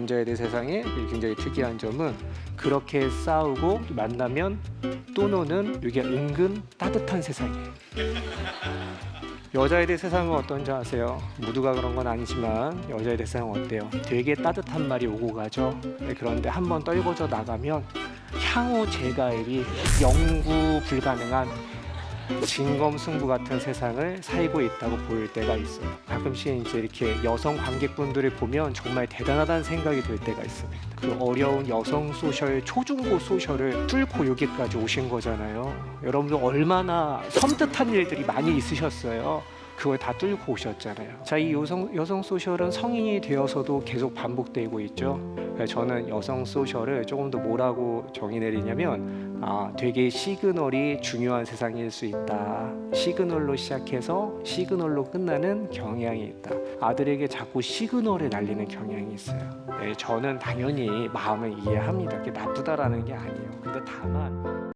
남자에 대해 세상에 굉장히 특이한 점은 그렇게 싸우고 만나면 또 노는 이게 은근 따뜻한 세상이에요. 여자에 대해 세상은 어떤지 아세요? 모두가 그런 건 아니지만 여자에 대해 세상은 어때요? 되게 따뜻한 말이 오고 가죠. 네, 그런데 한번 떨궈져 나가면 향후 재가입이 영구 불가능한 진검승부 같은 세상을 살고 있다고 보일 때가 있어요. 가끔씩 이제 이렇게 여성 관객분들을 보면 정말 대단하다는 생각이 들 때가 있습니다. 그 어려운 여성 소셜, 초중고 소셜을 뚫고 여기까지 오신 거잖아요. 여러분들 얼마나 섬뜩한 일들이 많이 있으셨어요. 그걸 다 뚫고 오셨잖아요. 자, 이 여성 여성 소셜은 성인이 되어서도 계속 반복되고 있죠. 저는 여성 소셜을 조금 더 뭐라고 정의 내리냐면 아, 되게 시그널이 중요한 세상일 수 있다. 시그널로 시작해서 시그널로 끝나는 경향이 있다. 아들에게 자꾸 시그널을 날리는 경향이 있어요. 네, 저는 당연히 마음을 이해합니다. 그게 나쁘다라는 게 아니에요. 근데 다만